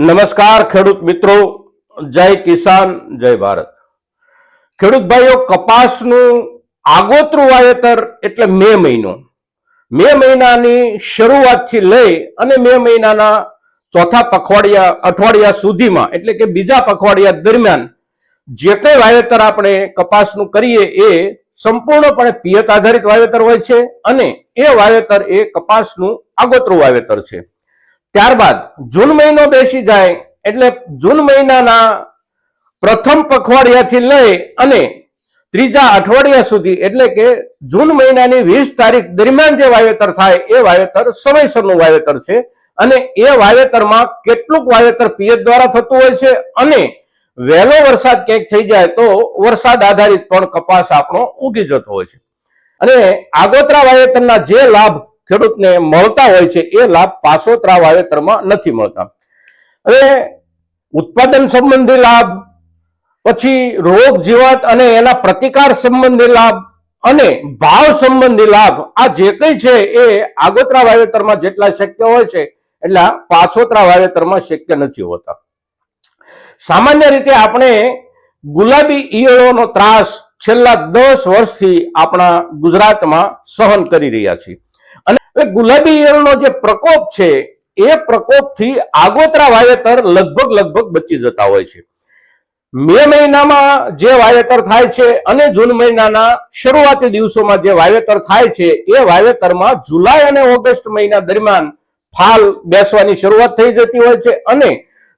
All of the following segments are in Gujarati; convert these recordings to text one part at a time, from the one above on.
નમસ્કાર ખેડૂત મિત્રો, જય કિસાન, જય ભારત. ખેડૂત ભાઈઓ, કપાસનું આગોતરું વાવેતર એટલે મે મહિનો. મે મહિનાની શરૂઆતથી લઈ અને મે મહિનાના ચોથા પખવાડિયા, અઠવાડિયા સુધીમાં, એટલે કે બીજા પખવાડિયા દરમિયાન, જે કંઈ વાવેતર આપણે કપાસનું કરીએ એ સંપૂર્ણપણે પિયત આધારિત વાવેતર હોય છે અને એ વાવેતર એ કપાસનું આગોતરું વાવેતર છે. ત્યારબાદ જૂન મહિનો બેસી જાય એટલે જૂન મહિનાના પ્રથમ પખવાડિયાથી લઈ અને ત્રીજા અઠવાડિયા સુધી, એટલે કે જૂન મહિનાની વીસ તારીખ દરમિયાન જે વાવેતર થાય, એ વાવેતર સમયસરનું વાવેતર છે. અને એ વાવેતરમાં કેટલુંક વાવેતર પિયત દ્વારા થતું હોય છે અને વહેલો વરસાદ ક્યાંક થઈ જાય તો વરસાદ આધારિત પણ કપાસ આપણો ઉગી જતો હોય છે. અને આગોતરા વાવેતરના જે લાભ ખેડૂતને મળતા હોય છે, એ લાભ પાછોતરા વાવેતરમાં નથી મળતા. હવે ઉત્પાદન સંબંધી લાભ, પછી રોગ જીવાત અને એના પ્રતિકાર સંબંધી લાભ અને ભાવ સંબંધી લાભ, આ જે કંઈ છે એ આગોતરા વાવેતરમાં જેટલા શક્ય હોય છે, એટલા પાછોતરા વાવેતરમાં શક્ય નથી હોતા. સામાન્ય રીતે આપણે ગુલાબી ઈયળોનો ત્રાસ છેલ્લા દસ વર્ષથી આપણા ગુજરાતમાં સહન કરી રહ્યા છીએ. અને ગુલાબી ઈયળનો જે પ્રકોપ છે, એ પ્રકોપથી આગોતરા વાવેતર લગભગ લગભગ બચી જતા હોય છે. મે મહિનામાં જે વાવેતર થાય છે અને જૂન મહિનાના શરૂઆતી દિવસોમાં જે વાવેતર થાય છે, એ વાવેતરમાં જુલાઈ અને ઓગસ્ટ મહિના દરમિયાન ફાલ બેસવાની શરૂઆત થઈ જતી હોય છે અને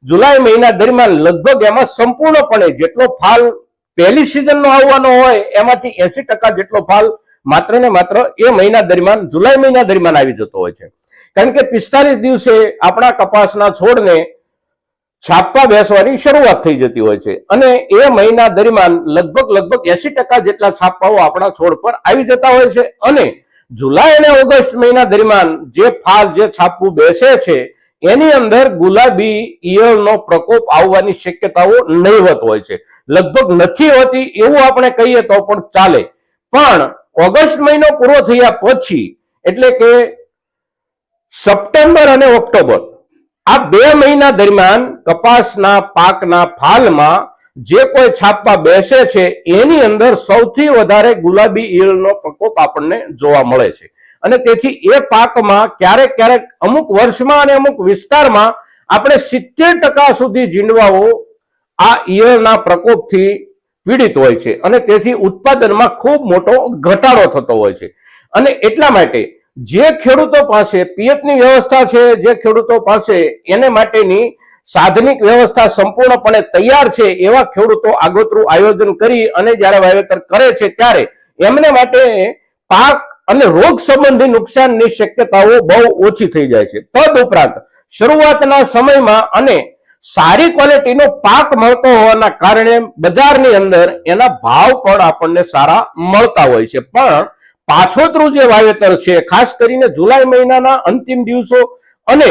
જુલાઈ મહિના દરમિયાન લગભગ એમાં સંપૂર્ણપણે જેટલો ફાલ પહેલી સિઝનનો આવવાનો હોય, એમાંથી એસી જેટલો ફાલ માત્ર ને માત્ર એ મહિના દરમિયાન, જુલાઈ મહિના દરમિયાન આવી જતો હોય છે. કારણ કે પિસ્તાલીસ દિવસે આપણા કપાસના છોડને છાપવા બેસવાની શરૂઆત થઈ જતી હોય છે. અને એ મહિના દરમિયાન લગભગ લગભગ એસી ટકા જેટલા છાપાઓ આપણા છોડ પર આવી જતા હોય છે. અને જુલાઈ અને ઓગસ્ટ મહિના દરમિયાન જે ફાલ, જે છાપવું બેસે છે, એની અંદર ગુલાબી ઈયળનો પ્રકોપ આવવાની શક્યતાઓ નહીવત હોય છે. લગભગ નથી હોતી એવું આપણે કહીએ તો પણ ચાલે. પણ ઓગસ્ટ મહિનો પૂરો થયા પછી, એટલે કે સપ્ટેમ્બર અને ઓક્ટોબર, આ બે મહિના દરમિયાન કપાસના પાકના ફાલમાં જે કોઈ છાપવા બેસે છે, એની અંદર સૌથી વધારે ગુલાબી ઈયળનો પ્રકોપ આપણને જોવા મળે છે. અને તેથી એ પાકમાં ક્યારેક ક્યારેક અમુક વર્ષમાં અને અમુક વિસ્તારમાં આપણે સિત્તેર ટકા સુધી જીંડવાઓ આ ઈયળના પ્રકોપથી પીડિત હોય છે અને તેથી ઉત્પાદનમાં ખૂબ મોટો ઘટાડો થતો હોય છે. અને એટલા માટે જે ખેડૂતો પાસે પિયતની વ્યવસ્થા છે, જે ખેડૂતો પાસે એને માટેની સાધનિક વ્યવસ્થા સંપૂર્ણપણે તૈયાર છે, એવા ખેડૂતો આગોતરું આયોજન કરી અને જ્યારે વાવેતર કરે છે ત્યારે એમને માટે પાક અને રોગ સંબંધી નુકસાનની શક્યતાઓ બહુ ઓછી થઈ જાય છે. તદ ઉપરાંત શરૂઆતના સમયમાં અને સારી ક્વોલિટીનો પાક મળતો હોવાના કારણે બજારની અંદર એના ભાવ પણ આપણને સારા મળતા હોય છે. પણ પાછોતરું જે વાવેતર છે, ખાસ કરીને જુલાઈ મહિનાના અંતિમ દિવસો અને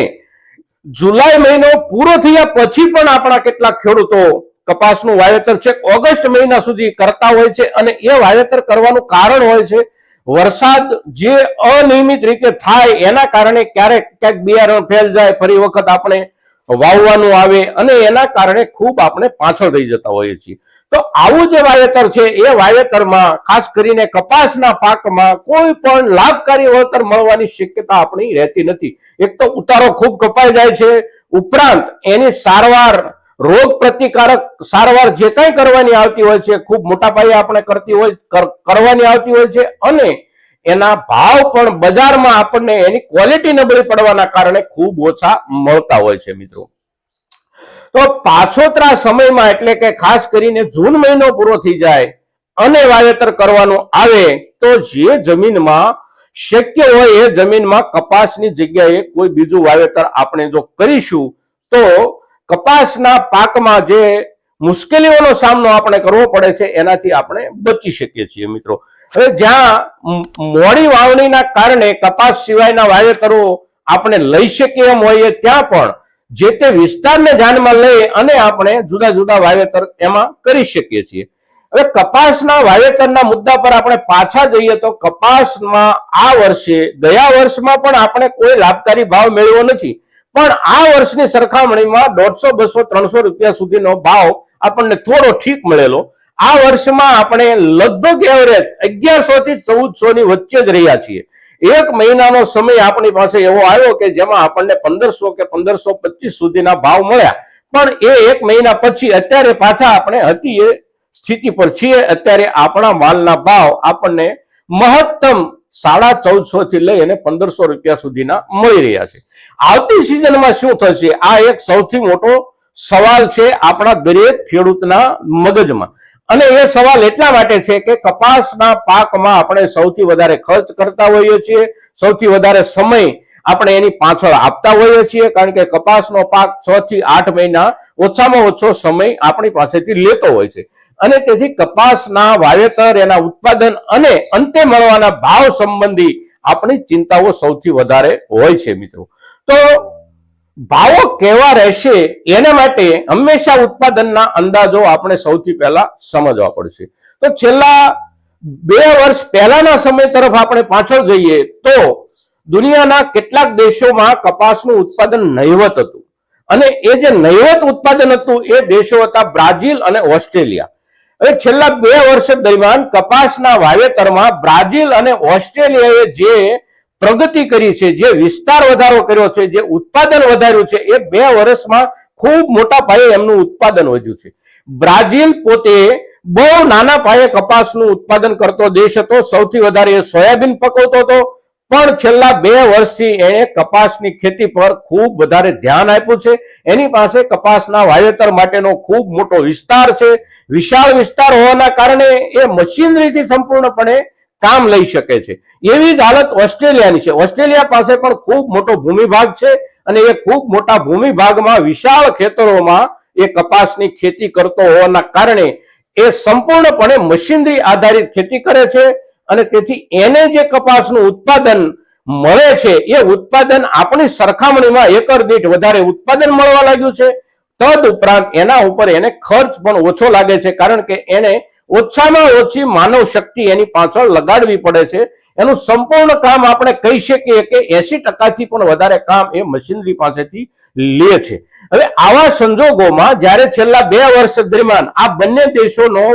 જુલાઈ મહિનો પૂરો થયા પછી પણ આપણા કેટલાક ખેડૂતો કપાસનું વાવેતર છે, ઓગસ્ટ મહિના સુધી કરતા હોય છે અને એ વાવેતર કરવાનું કારણ હોય છે વરસાદ જે અનિયમિત રીતે થાય એના કારણે ક્યારેક ક્યાંક બિયારણ ફેલ જાય, ફરી વખત આપણે વાવવાનું આવે અને એના કારણે ખૂબ આપણે પાછળ રહી જતા હોઈએ છીએ. તો આવું જે વાવેતર છે, એ વાવેતરમાં ખાસ કરીને કપાસના પાકમાં કોઈ પણ લાભકારી વળતર મળવાની શક્યતા આપણી રહેતી નથી. એક તો ઉતારો ખૂબ કપાઈ જાય છે, ઉપરાંત એની સારવાર રોગ પ્રતિકારક સારવાર જે કંઈ કરવાની આવતી હોય છે, ખૂબ મોટા પાયે આપણે કરતી હોય, કર- કરવાની આવતી હોય છે અને એના ભાવ પણ બજારમાં આપણને એની ક્વોલિટી નબળી પડવાના કારણે ખૂબ ઓછા મળતા હોય છે મિત્રો. તો પાછોતરા સમયમાં એટલે કે ખાસ કરીને જૂન મહિનો પૂરો થઈ જાય અને વાવેતર કરવાનું આવે તો જે જમીનમાં શક્ય હોય એ જમીનમાં કપાસની જગ્યાએ કોઈ બીજું વાવેતર આપણે જો કરીશું તો કપાસના પાકમાં જે મુશ્કેલીઓનો સામનો આપણે કરવો પડે છે, એનાથી આપણે બચી શકીએ છીએ મિત્રો. હવે જ્યાં મોડી વાવણીના કારણે કપાસ સિવાયના વાવેતરો આપણે લઈ શકીએ એમ હોઈએ ત્યાં પણ જે તે વિસ્તારને ધ્યાનમાં લઈ અને આપણે જુદા જુદા વાવેતર એમાં કરી શકીએ છીએ. હવે કપાસના વાવેતરના મુદ્દા પર આપણે પાછા જઈએ તો કપાસમાં આ વર્ષે, ગયા વર્ષમાં પણ આપણે કોઈ લાભકારી ભાવ મેળવ્યો નથી. પણ આ વર્ષની સરખામણીમાં દોઢસો, બસો, ત્રણસો રૂપિયા સુધીનો ભાવ આપણને થોડો ઠીક મળેલો. આ વર્ષમાં આપણે લગભગ એવરેજ અગિયારસો થી ચૌદસો ની વચ્ચે જ રહ્યા છીએ. એક મહિનાનો સમય આપણી પાસે એવો આવ્યો કે જેમાં આપણને પંદરસો કે પંદરસો પચીસ સુધીના ભાવ મળ્યા. પણ એ એક મહિના પછી અત્યારે પાછા આપણે હતી એ સ્થિતિ પર છીએ. અત્યારે આપણા માલના ભાવ આપણને મહત્તમ સાડા ચૌદસો થી લઈ અને પંદરસો રૂપિયા સુધીના મળી રહ્યા છે. આવતી સિઝનમાં શું થશે? આ એક સૌથી મોટો સવાલ છે આપણા દરેક ખેડૂતના મગજમાં. અને એ સવાલ એટલા માટે છે કે કપાસના પાકમાં આપણે સૌથી વધારે ખર્ચ કરતા હોઈએ છીએ, સૌથી વધારે સમય આપણે એની પાછળ આપતા હોઈએ છીએ, કારણ કે કપાસનો પાક છ થી આઠ મહિના ઓછામાં ઓછો સમય આપણી પાસેથી લેતો હોય છે. અને તેથી કપાસના વાવેતર, એના ઉત્પાદન અને અંતે મળવાના ભાવ સંબંધી આપણી ચિંતાઓ સૌથી વધારે હોય છે મિત્રો. તો ભાવો કેવા રહેશે એના માટે હંમેશા ઉત્પાદનના અંદાજો આપણે સૌથી પહેલા સમજવા પડશે. તો છેલ્લા બે વર્ષ પહેલાના સમય તરફ આપણે પાછળ જઈએ તો દુનિયાના કેટલાક દેશોમાં કપાસનું ઉત્પાદન નહિવત હતું. અને એ જે નહિવત ઉત્પાદન હતું એ દેશો હતા બ્રાઝિલ અને ઓસ્ટ્રેલિયા. હવે છેલ્લા બે વર્ષ દરમિયાન કપાસના વાવેતરમાં બ્રાઝિલ અને ઓસ્ટ્રેલિયાએ જે પ્રગતિ કરી છે, જે વિસ્તાર વધારો કર્યો છે, જે ઉત્પાદન વધાર્યું છે, એ બે વર્ષમાં ખૂબ મોટા પાયે એમનું ઉત્પાદન વધ્યું છે. બ્રાઝિલ પોતે બહુ નાના પાયે કપાસનું ઉત્પાદન કરતો દેશ હતો, સૌથી વધારે એ સોયાબીન પકવતો હતો, પણ છેલ્લા બે વર્ષથી એણે કપાસની ખેતી પર ખૂબ વધારે ધ્યાન આપ્યું છે. એની પાસે કપાસના વાવેતર માટેનો ખૂબ મોટો વિસ્તાર છે. વિશાળ વિસ્તાર હોવાના કારણે એ મશીનરીથી સંપૂર્ણપણે કામ લઈ શકે છે. એવી જ હાલત ઓસ્ટ્રેલિયાની છે. ઓસ્ટ્રેલિયા પાસે પણ ખૂબ મોટો ભૂમિભાગ છે અને એ ખૂબ મોટા ભૂમિભાગમાં વિશાળ ખેતરોમાં એ કપાસની ખેતી કરતો હોવાના કારણે એ સંપૂર્ણપણે મશીનરી આધારિત ખેતી કરે છે અને તેથી એને જે કપાસનું ઉત્પાદન મળે છે, એ ઉત્પાદન આપણી સરખામણીમાં એકર દીઠ વધારે ઉત્પાદન મળવા લાગ્યું છે. તદ ઉપરાંત એના ઉપર એને ખર્ચ પણ ઓછો લાગે છે, કારણ કે એને ઓછામાં ઓછી માનવ શક્તિ એની પાછળ લગાડવી પડે છે. એનું સંપૂર્ણ કામ આપણે કહી શકીએ કે એસી ટકાથી પણ વધારે કામ એ મશીનરી પાસેથી લે છે. હવે આવા સંજોગોમાં જ્યારે છેલ્લા બે વર્ષ દરમિયાન આ બંને દેશોનો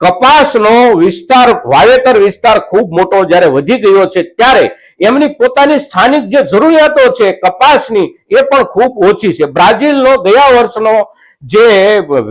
કપાસનો વિસ્તાર, વાવેતર વિસ્તાર ખૂબ મોટો જ્યારે વધી ગયો છે, ત્યારે એમની પોતાની સ્થાનિક જે જરૂરિયાતો છે કપાસની એ પણ ખૂબ ઓછી છે. બ્રાઝિલનો ગયા વર્ષનો જે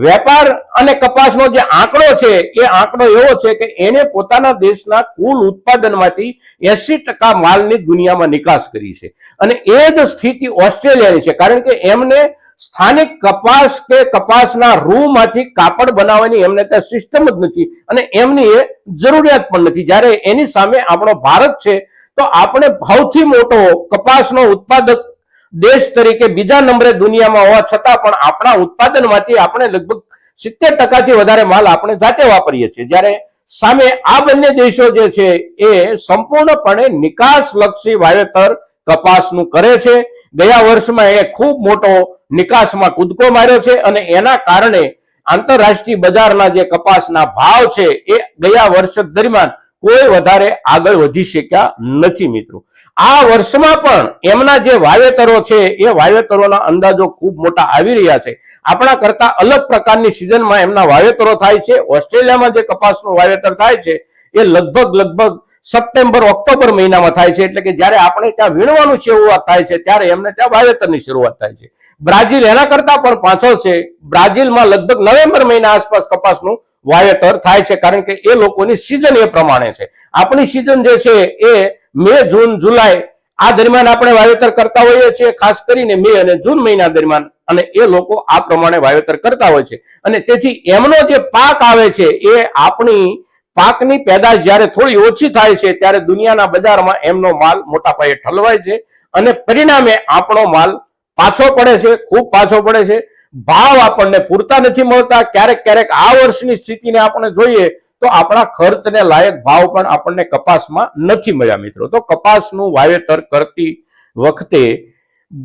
વેપાર અને કપાસનો જે આંકડો છે, એ આંકડો એવો છે કે એને પોતાના દેશના કુલ ઉત્પાદનમાંથી એસી ટકા માલની દુનિયામાં નિકાસ કરી છે. અને એ જ સ્થિતિ ઓસ્ટ્રેલિયાની છે, કારણ કે એમને સ્થાનિક કપાસ કે કપાસના રૂમાંથી કાપડ બનાવવાની એમને ત્યાં સિસ્ટમ જ નથી અને એમની એ જરૂરિયાત પણ નથી. જ્યારે એની સામે આપણો ભારત છે, તો આપણે સૌથી મોટો કપાસનો ઉત્પાદક દેશ તરીકે બીજા નંબરે દુનિયામાં હોવા છતાં પણ આપણા ઉત્પાદનમાંથી આપણે લગભગ સિત્તેર ટકાથી વધારે માલ આપણે જાતે વાપરીએ છીએ. જ્યારે સામે આ બંને દેશો જે છે એ સંપૂર્ણપણે નિકાસલક્ષી વાવેતર કપાસનું કરે છે. ગયા વર્ષમાં એ ખૂબ મોટો નિકાસમાં કૂદકો માર્યો છે અને એના કારણે આંતરરાષ્ટ્રીય બજારના જે કપાસના ભાવ છે એ ગયા વર્ષ દરમિયાન કોઈ વધારે આગળ વધી શક્યા નથી મિત્રો. આ વર્ષમાં પણ એમના જે વાવેતરો છે, એ વાવેતરોના અંદાજો ખૂબ મોટા આવી રહ્યા છે. આપણા કરતા અલગ પ્રકારની સિઝનમાં એમના વાવેતરો થાય છે. ઓસ્ટ્રેલિયામાં જે કપાસનું વાવેતર થાય છે, એ લગભગ લગભગ સપ્ટેમ્બર, ઓક્ટોબર મહિનામાં થાય છે. એટલે કે જ્યારે આપણે ત્યાં વીણવાનું શરૂઆત થાય છે, ત્યારે એમને ત્યાં વાવેતરની શરૂઆત થાય છે. બ્રાઝિલ એના કરતા પણ પાછળ છે. બ્રાઝિલમાં લગભગ નવેમ્બર મહિના આસપાસ કપાસનું વાવેતર થાય છે, કારણ કે એ લોકોની સિઝન એ પ્રમાણે છે. આપણી સિઝન જે છે, એ મે, જૂન, જુલાઈ આ દરમિયાન આપણે વાવેતર કરતા હોઈએ છીએ, ખાસ કરીને મે અને જૂન મહિના દરમિયાન. અને એ લોકો આ પ્રમાણે વાવેતર કરતા હોય છે. અને તેથી એમનો જે પાક આવે છે, એ આપણી પાકની પેદાશ જ્યારે થોડી ઓછી થાય છે, ત્યારે દુનિયાના બજારમાં એમનો માલ મોટા પાયે ઠલવાય છે. અને પરિણામે આપણો માલ પાછો પડે છે, ખૂબ પાછો પડે છે. ભાવ આપણને પૂરતા નથી મળતા. ક્યારેક ક્યારેક આ વર્ષની સ્થિતિને આપણે જોઈએ તો આપણા ખર્ચને લાયક ભાવ પણ આપણને કપાસમાં નથી મળ્યા મિત્રો. તો કપાસનું વાવેતર કરતી વખતે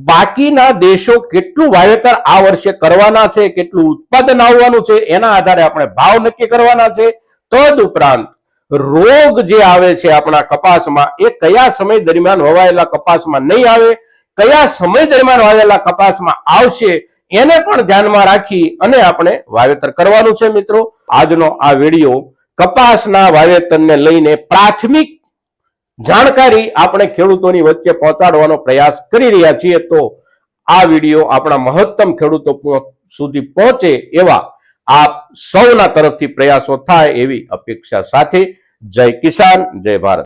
બાકીના દેશો કેટલું વાવેતર આ વર્ષે કરવાના છે, કેટલું ઉત્પાદન આવવાનું છે, એના આધારે આપણે ભાવ નક્કી કરવાના છે. તદ ઉપરાંત રોગ જે આવે છે આપણા કપાસમાં, એ કયા સમય દરમિયાન વવાયેલા કપાસમાં નહીં આવે, કયા સમય દરમિયાન વાવેલા કપાસમાં આવશે, એને પણ ધ્યાનમાં રાખી અને આપણે વાવેતર કરવાનું છે મિત્રો. આજનો આ વીડિયો કપાસના વાવેતરને લઈને પ્રાથમિક જાણકારી આપણે ખેડૂતોની વચ્ચે પહોંચાડવાનો પ્રયાસ કરી રહ્યા છીએ, તો આ વીડિયો આપણા મહત્તમ ખેડૂતો સુધી પહોંચે એવા આપ સૌના તરફથી પ્રયાસો થાય એવી અપેક્ષા સાથે. જય કિસાન, જય ભારત.